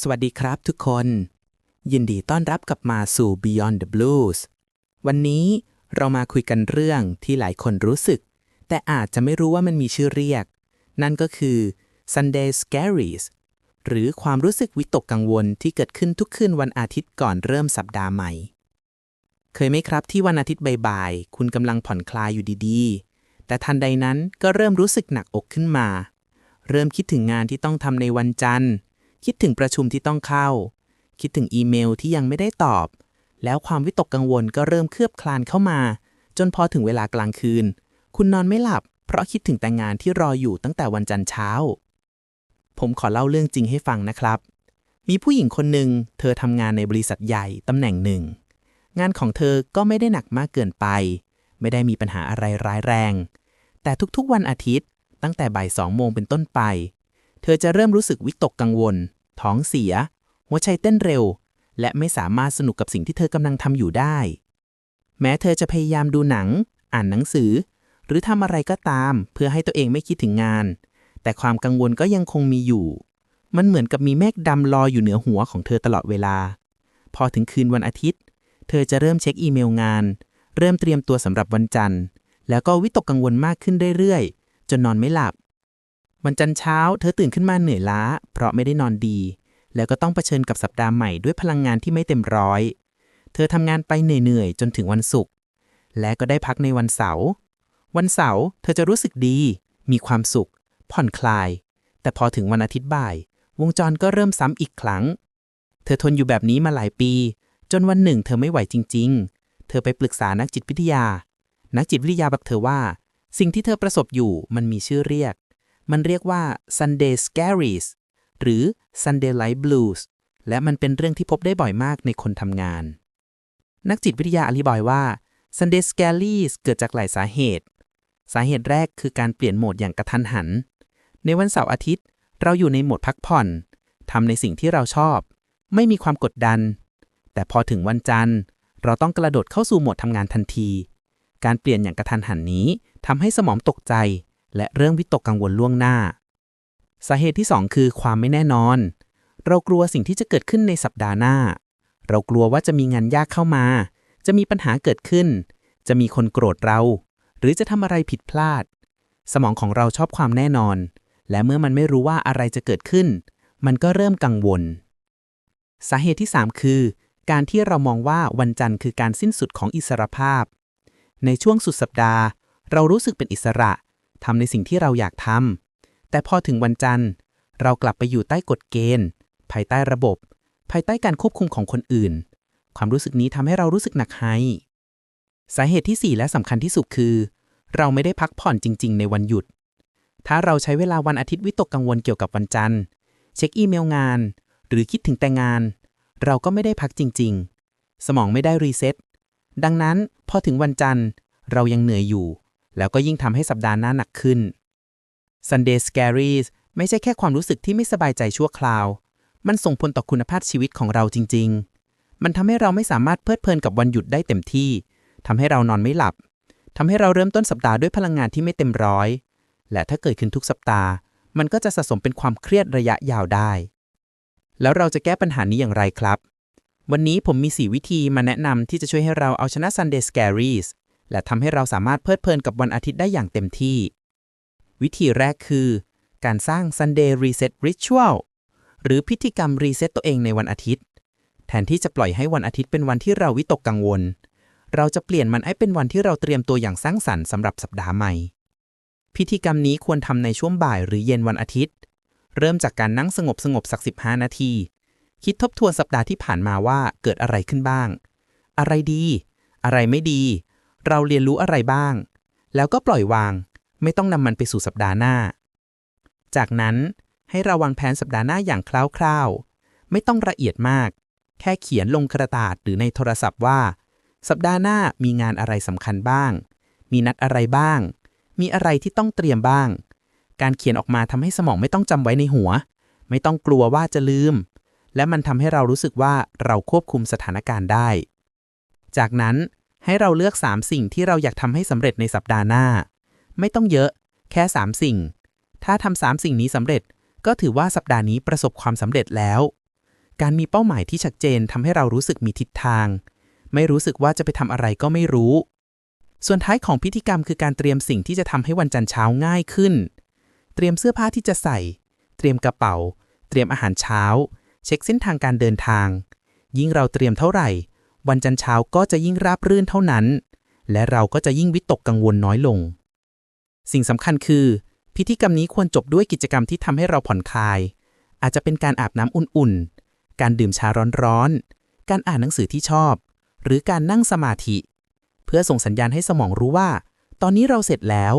สวัสดีครับทุกคน ยินดีต้อนรับกลับมาสู่ Beyond the Blues วันนี้เรามาคุยกันเรื่องที่หลายคนรู้สึก แต่อาจจะไม่รู้ว่ามันมีชื่อเรียก นั่นก็คือ Sunday Scaries หรือความรู้สึกวิตกกังวลที่เกิดขึ้นทุกคืนวันอาทิตย์ก่อนเริ่มสัปดาห์ใหม่ เคยไหมครับที่วันอาทิตย์บ่ายๆ คุณกำลังผ่อนคลายอยู่ดีๆ แต่ทันใดนั้นก็เริ่มรู้สึกหนักอกขึ้นมา เริ่มคิดถึงงานที่ต้องทำในวันจันทร์ คิดถึงประชุมที่ต้องเข้า คิดถึงอีเมลที่ยังไม่ได้ตอบ แล้วความวิตกกังวลก็เริ่มเคลือบคลานเข้ามา จนพอถึงเวลากลางคืน คุณนอนไม่หลับ เพราะคิดถึงแต่งานที่รออยู่ตั้งแต่วันจันทร์เช้า ผมขอเล่าเรื่องจริงให้ฟังนะครับ มีผู้หญิงคนหนึ่งเธอทำงานในบริษัทใหญ่ตำแหน่งหนึ่ง งานของเธอก็ไม่ได้หนักมากเกินไป ไม่ได้มีปัญหาอะไรร้ายแรง แต่ทุกๆวันอาทิตย์ ตั้งแต่บ่ายสองโมงเป็นต้นไปเธอจะเริ่มรู้สึกวิตกกังวล ท้องเสีย หัวใจเต้นเร็ว และไม่สามารถสนุกกับสิ่งที่เธอกำลังทำอยู่ได้ แม้เธอจะพยายามดูหนัง อ่านหนังสือ หรือทำอะไรก็ตาม เพื่อให้ตัวเองไม่คิดถึงงาน แต่ความกังวลก็ยังคงมีอยู่ มันเหมือนกับมีเมฆดำลอยอยู่เหนือหัวของเธอตลอดเวลา พอถึงคืนวันอาทิตย์ เธอจะเริ่มเช็คอีเมลงาน เริ่มเตรียมตัวสำหรับวันจันทร์ แล้วก็วิตกกังวลมากขึ้นเรื่อยๆ จนนอนไม่หลับ วันจันทร์เช้าเธอตื่นขึ้นมาเหนื่อยล้า เพราะไม่ได้นอนดี แล้วก็ต้องเผชิญกับสัปดาห์ใหม่ด้วยพลังงานที่ไม่เต็มร้อย เธอทำงานไปเหนื่อยๆ จนถึงวันศุกร์และก็ได้พักในวันเสาร์วันเสาร์เธอจะรู้สึกดี มีความสุข ผ่อนคลาย แต่พอถึงวันอาทิตย์บ่าย วงจรก็เริ่มซ้ำอีกครั้ง เธอทนอยู่แบบนี้มาหลายปี จนวันหนึ่ง เธอไม่ไหวจริง ๆ เธอไปปรึกษานักจิตวิทยา นักจิตวิทยาบอกเธอว่า สิ่งที่เธอประสบอยู่มันมีชื่อเรียก มันเรียกว่า Sunday Scaries หรือ Sunday Light Blues และมันเป็นเรื่องที่พบได้บ่อยมากในคนทำงาน นักจิตวิทยาอธิบายว่า Sunday Scaries เกิดจากหลายสาเหตุ สาเหตุแรกคือการเปลี่ยนโหมดอย่างกระทันหัน ในวันเสาร์อาทิตย์ เราอยู่ในโหมดพักผ่อนทำในสิ่งที่เราชอบ ไม่มีความกดดัน แต่พอถึงวันจันทร์ เราต้องกระโดดเข้าสู่โหมดทำงานทันที การเปลี่ยนอย่างกระทันหันนี้ทำให้สมองตกใจ และเรื่องวิตกกังวลล่วงหน้า สาเหตุที่ 2 คือความไม่แน่นอน เรากลัวสิ่งที่จะเกิดขึ้นในสัปดาห์หน้า เรากลัวว่าจะมีงานยากเข้ามา จะมีปัญหาเกิดขึ้น จะมีคนโกรธเรา หรือจะทำอะไรผิดพลาด สมองของเราชอบความแน่นอน และเมื่อมันไม่รู้ว่าอะไรจะเกิดขึ้น มันก็เริ่มกังวล สาเหตุที่ 3 คือ การที่เรามองว่าวันจันทร์คือการสิ้นสุดของอิสรภาพ ในช่วงสุดสัปดาห์ เรารู้สึกเป็นอิสระ ทำในสิ่งที่เราอยากทำแต่พอถึงวันจันทร์ เรากลับไปอยู่ใต้กฎเกณฑ์ ภายใต้ระบบ ภายใต้การควบคุมของคนอื่น ความรู้สึกนี้ทำให้เรารู้สึกหนักไฮสาเหตุที่ 4 และสำคัญที่สุดคือ เราไม่ได้พักผ่อนจริง ๆ ในวันหยุด ถ้าเราใช้เวลาวันอาทิตย์วิตกกังวลเกี่ยวกับวันจันทร์ เช็คอีเมลงาน หรือคิดถึงแต่งาน เราก็ไม่ได้พักจริง ๆ สมองไม่ได้รีเซ็ตดังนั้นพอถึงวันจันทร์ เรายังเหนื่อยอยู่ แล้วก็ยิ่งทำให้สัปดาห์หน้าหนักขึ้น Sunday Scaries ไม่ใช่แค่ความรู้สึกที่ไม่สบายใจชั่วคราว มันส่งผลต่อคุณภาพชีวิตของเราจริง ๆ มันทำให้เราไม่สามารถเพลิดเพลินกับวันหยุดได้เต็มที่ทำให้เรานอนไม่หลับทำให้เราเริ่มต้นสัปดาห์ด้วยพลังงานที่ไม่เต็มร้อย และถ้าเกิดขึ้นทุกสัปดาห์ มันก็จะสะสมเป็นความเครียดระยะยาวได้ แล้วเราจะแก้ปัญหานี้อย่างไรครับ วันนี้ผมมี 4 วิธีมาแนะนำที่จะช่วยให้เราเอาชนะ Sunday Scaries และทำให้เราสามารถเพลิดเพลินกับวันอาทิตย์ได้อย่างเต็มที่ วิธีแรกคือ การสร้าง Sunday Reset Ritual หรือพิธีกรรมรีเซ็ตตัวเองในวันอาทิตย์ แทนที่จะปล่อยให้วันอาทิตย์เป็นวันที่เราวิตกกังวล เราจะเปลี่ยนมันให้เป็นวันที่เราเตรียมตัวอย่างสร้างสรรค์สำหรับสัปดาห์ใหม่ พิธีกรรมนี้ควรทำในช่วงบ่ายหรือเย็นวันอาทิตย์ เริ่มจากการนั่งสงบสงบสัก 15 นาที คิดทบทวนสัปดาห์ที่ผ่านมาว่าเกิดอะไรขึ้นบ้าง อะไรดี อะไรไม่ดี เราเรียนรู้อะไรบ้าง แล้วก็ปล่อยวาง ไม่ต้องนำมันไปสู่สัปดาห์หน้า จากนั้นให้เราวางแผนสัปดาห์หน้าอย่างคร่าวๆ ไม่ต้องละเอียดมาก แค่เขียนลงกระดาษหรือในโทรศัพท์ว่า สัปดาห์หน้ามีงานอะไรสำคัญบ้าง มีนัดอะไรบ้าง มีอะไรที่ต้องเตรียมบ้าง การเขียนออกมาทำให้สมองไม่ต้องจำไว้ในหัว ไม่ต้องกลัวว่าจะลืม และมันทำให้เรารู้สึกว่าเราควบคุมสถานการณ์ได้ จากนั้น ให้เราเลือก 3 สิ่งที่เราอยากทำให้สำเร็จในสัปดาห์หน้า ไม่ต้องเยอะ แค่ 3 สิ่ง ถ้าทำ3สิ่งนี้สำเร็จ ก็ถือว่าสัปดาห์นี้ประสบความสำเร็จแล้ว การมีเป้าหมายที่ชัดเจนทำให้เรารู้สึกมีทิศทาง ไม่รู้สึกว่าจะไปทำอะไรก็ไม่รู้ ส่วนท้ายของพิธีกรรมคือการเตรียมสิ่งที่จะทำให้วันจันทร์เช้าง่ายขึ้น เตรียมเสื้อผ้าที่จะใส่ เตรียมกระเป๋า เตรียมอาหารเช้า เช็คเส้นทางการเดินทาง ยิ่งเราเตรียมเท่าไหร่ วันจันทร์เช้าก็จะยิ่งราบรื่นเท่านั้น และเราก็จะยิ่งวิตกกังวลน้อยลง สิ่งสำคัญคือ พิธีกรรมนี้ควรจบด้วยกิจกรรมที่ทำให้เราผ่อนคลาย อาจจะเป็นการอาบน้ำอุ่นๆ การดื่มชาร้อนๆ การอ่านหนังสือที่ชอบ หรือการนั่งสมาธิ เพื่อส่งสัญญาณให้สมองรู้ว่า ตอนนี้เราเสร็จแล้ว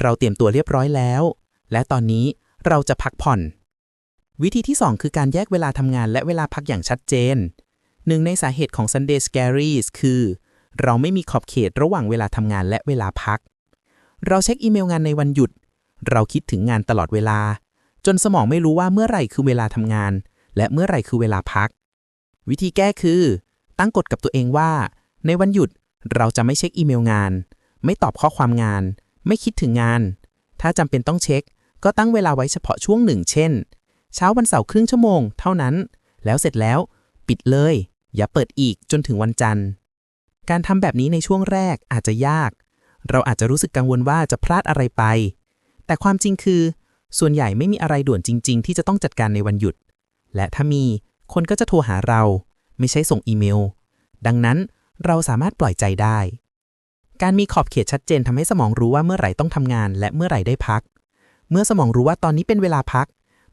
เราเตรียมตัวเรียบร้อยแล้ว และตอนนี้เราจะพักผ่อน วิธีที่ 2 คือการแยกเวลาทำงานและเวลาพักอย่างชัดเจน หนึ่งในสาเหตุของ Sunday Scaries คือ เราไม่มีขอบเขตระหว่างเวลาทำงานและเวลาพัก เราเช็คอีเมลงานในวันหยุด เราคิดถึงงานตลอดเวลา จนสมองไม่รู้ว่าเมื่อไหร่คือเวลาทำงาน และเมื่อไหร่คือเวลาพัก วิธีแก้คือ ตั้งกฎกับตัวเองว่า ในวันหยุดเราจะไม่เช็คอีเมลงาน ไม่ตอบข้อความงาน ไม่คิดถึงงาน ถ้าจำเป็นต้องเช็ค ก็ตั้งเวลาไว้เฉพาะช่วงหนึ่ง เช่น เช้าวันเสาร์ครึ่งชั่วโมง เท่านั้น แล้วเสร็จแล้ว ปิดเลย อย่าเปิดอีกจนถึงวันจันทร์ การทำแบบนี้ในช่วงแรกอาจจะยาก เราอาจจะรู้สึกกังวลว่าจะพลาดอะไรไป แต่ความจริงคือ ส่วนใหญ่ไม่มีอะไรด่วนจริง ๆ ที่จะต้องจัดการในวันหยุด และถ้ามีคนก็จะโทรหาเรา ไม่ใช่ส่งอีเมล ดังนั้นเราสามารถปล่อยใจได้ การมีขอบเขตชัดเจนทำให้สมองรู้ว่าเมื่อไหร่ต้องทำงาน และเมื่อไหร่ได้พัก เมื่อสมองรู้ว่าตอนนี้เป็นเวลาพัก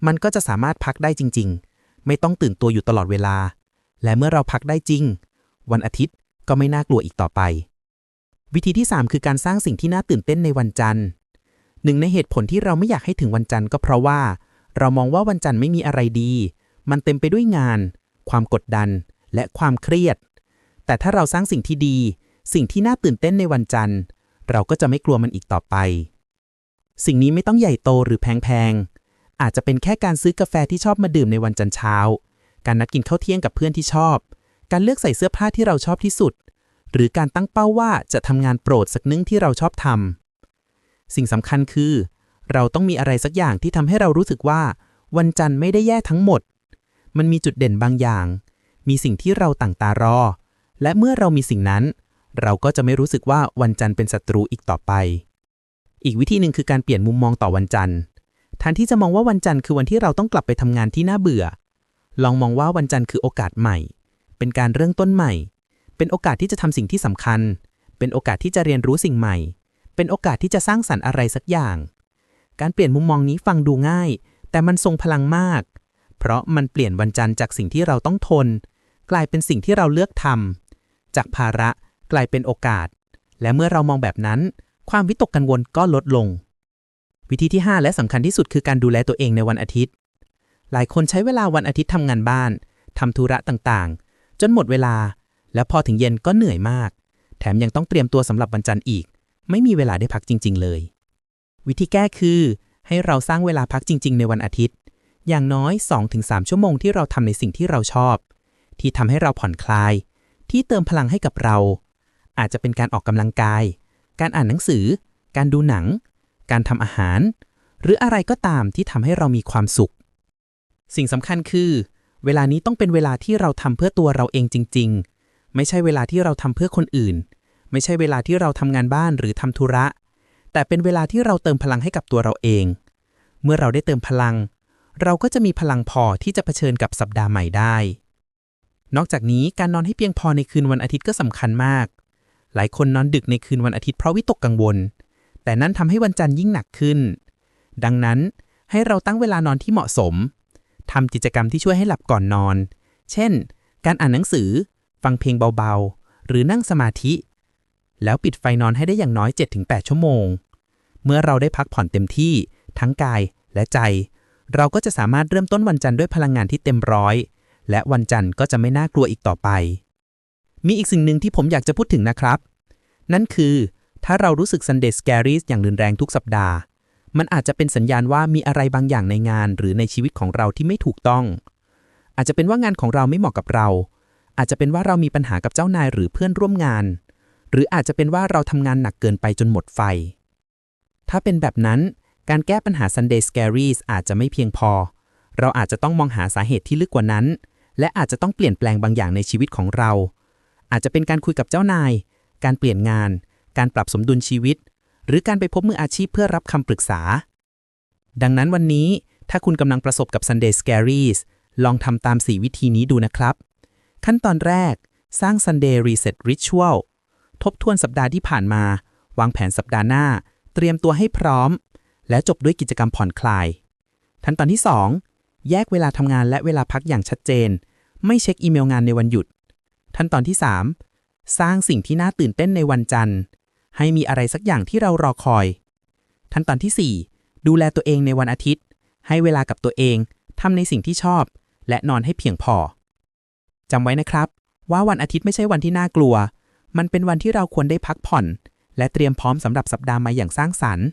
มันก็จะสามารถพักได้จริง ๆ ไม่ต้องตื่นตัวอยู่ตลอดเวลา และเมื่อเราพักได้จริง วันอาทิตย์ก็ไม่น่ากลัวอีกต่อไป วิธีที่ 3 คือการสร้างสิ่งที่น่าตื่นเต้นในวันจันทร์หนึ่งในเหตุผลที่เราไม่อยากให้ถึงวันจันทร์ก็เพราะว่า เรามองว่าวันจันทร์ไม่มีอะไรดี มันเต็มไปด้วยงาน ความกดดัน และความเครียด แต่ถ้าเราสร้างสิ่งที่ดี สิ่งที่น่าตื่นเต้นในวันจันทร์ เราก็จะไม่กลัวมันอีกต่อไป สิ่งนี้ไม่ต้องใหญ่โตหรือแพงๆอาจจะเป็นแค่การซื้อกาแฟที่ชอบมาดื่มในวันจันทร์เช้า การนัดกินข้าวเที่ยงกับเพื่อนที่ชอบ การเลือกใส่เสื้อผ้าที่เราชอบที่สุด หรือการตั้งเป้าว่าจะทำงานโปรดสักนึงที่เราชอบทำสิ่งสำคัญคือ เราต้องมีอะไรสักอย่างที่ทำให้เรารู้สึกว่า วันจันทร์ไม่ได้แย่ทั้งหมด มันมีจุดเด่นบางอย่าง มีสิ่งที่เราต่างตารอ และเมื่อเรามีสิ่งนั้น เราก็จะไม่รู้สึกว่าวันจันทร์เป็นศัตรูอีกต่อไป อีกวิธีหนึ่งคือการเปลี่ยนมุมมองต่อวันจันทร์แทนที่จะมองว่าวันจันทร์คือวันที่เราต้องกลับไปทำงานที่น่าเบื่อ ลองมองว่าวันจันทร์คือโอกาสใหม่ เป็นการเริ่มต้นใหม่ เป็นโอกาสที่จะทำสิ่งที่สำคัญ เป็นโอกาสที่จะเรียนรู้สิ่งใหม่ เป็นโอกาสที่จะสร้างสรรค์อะไรสักอย่าง การเปลี่ยนมุมมองนี้ฟังดูง่าย แต่มันทรงพลังมาก เพราะมันเปลี่ยนวันจันทร์จากสิ่งที่เราต้องทน กลายเป็นสิ่งที่เราเลือกทำจากภาระกลายเป็นโอกาส และเมื่อเรามองแบบนั้น ความวิตกกังวลก็ลดลง วิธีที่ 5 และสำคัญที่สุดคือการดูแลตัวเองในวันอาทิตย์ หลายคนใช้เวลาวันอาทิตย์ทำงานบ้านทำธุระต่างๆ จนหมดเวลา แล้วพอถึงเย็นก็เหนื่อยมาก แถมยังต้องเตรียมตัวสำหรับวันจันทร์อีก ไม่มีเวลาได้พักจริง ๆ เลย วิธีแก้คือ ให้เราสร้างเวลาพักจริง ๆ ในวันอาทิตย์ อย่างน้อย 2-3 ชั่วโมงที่เราทำในสิ่งที่เราชอบ ที่ทำให้เราผ่อนคลาย ที่เติมพลังให้กับเรา อาจจะเป็นการออกกำลังกาย การอ่านหนังสือ การดูหนัง การทำอาหาร หรืออะไรก็ตามที่ทำให้เรามีความสุข สิ่งสำคัญคือ เวลานี้ต้องเป็นเวลาที่เราทำเพื่อตัวเราเองจริง ๆ ไม่ใช่เวลาที่เราทำเพื่อคนอื่น ไม่ใช่เวลาที่เราทำงานบ้านหรือทำธุระ แต่เป็นเวลาที่เราเติมพลังให้กับตัวเราเอง เมื่อเราได้เติมพลัง เราก็จะมีพลังพอที่จะเผชิญกับสัปดาห์ใหม่ได้ นอกจากนี้การนอนให้เพียงพอในคืนวันอาทิตย์ก็สำคัญมาก หลายคนนอนดึกในคืนวันอาทิตย์เพราะวิตกกังวล แต่นั่นทำให้วันจันทร์ยิ่งหนักขึ้น ดังนั้นให้เราตั้งเวลานอนที่เหมาะสม ทำกิจกรรมที่ช่วยให้หลับก่อนนอน เช่น การอ่านหนังสือ ฟังเพลงเบาๆ หรือนั่งสมาธิ แล้วปิดไฟนอนให้ได้อย่างน้อย 7-8 ชั่วโมง เมื่อเราได้พักผ่อนเต็มที่ ทั้งกายและใจ เราก็จะสามารถเริ่มต้นวันจันทร์ด้วยพลังงานที่เต็มร้อย และวันจันทร์ก็จะไม่น่ากลัวอีกต่อไป มีอีกสิ่งหนึ่งที่ผมอยากจะพูดถึงนะครับ นั่นคือ ถ้าเรารู้สึก Sunday Scaries อย่างรุนแรงทุกสัปดาห์ มันอาจจะเป็นสัญญาณว่ามีอะไรบางอย่างในงานหรือในชีวิตของเราที่ไม่ถูกต้อง อาจจะเป็นว่างานของเราไม่เหมาะกับเรา อาจจะเป็นว่าเรามีปัญหากับเจ้านายหรือเพื่อนร่วมงาน หรืออาจจะเป็นว่าเราทำงานหนักเกินไปจนหมดไฟ ถ้าเป็นแบบนั้น การแก้ปัญหา Sunday Scaries อาจจะไม่เพียงพอ เราอาจจะต้องมองหาสาเหตุที่ลึกกว่านั้น และอาจจะต้องเปลี่ยนแปลงบางอย่างในชีวิตของเรา อาจจะเป็นการคุยกับเจ้านาย การเปลี่ยนงาน การปรับสมดุลชีวิต หรือการไปพบมืออาชีพเพื่อรับคำปรึกษา ดังนั้นวันนี้ถ้าคุณกำลังประสบกับ Sunday Scaries ลองทำตาม 4 วิธีนี้ดูนะครับ ขั้นตอนแรก สร้าง Sunday Reset Ritual ทบทวนสัปดาห์ที่ผ่านมา วางแผนสัปดาห์หน้า เตรียมตัวให้พร้อม และจบด้วยกิจกรรมผ่อนคลาย ขั้นตอนที่ 2 แยกเวลาทำงานและเวลาพักอย่างชัดเจน ไม่เช็คอีเมลงานในวันหยุด ขั้นตอนที่ 3 สร้างสิ่งที่น่าตื่นเต้นในวันจันทร์ ให้มีอะไรสักอย่างที่เรารอคอย ขั้นตอนที่ 4 ดูแลตัวเองในวันอาทิตย์ ให้เวลากับตัวเองทำในสิ่งที่ชอบ และนอนให้เพียงพอจำไว้นะครับ ว่าวันอาทิตย์ไม่ใช่วันที่น่ากลัว มันเป็นวันที่เราควรได้พักผ่อน และเตรียมพร้อมสำหรับสัปดาห์ใหม่อย่างสร้างสรรค์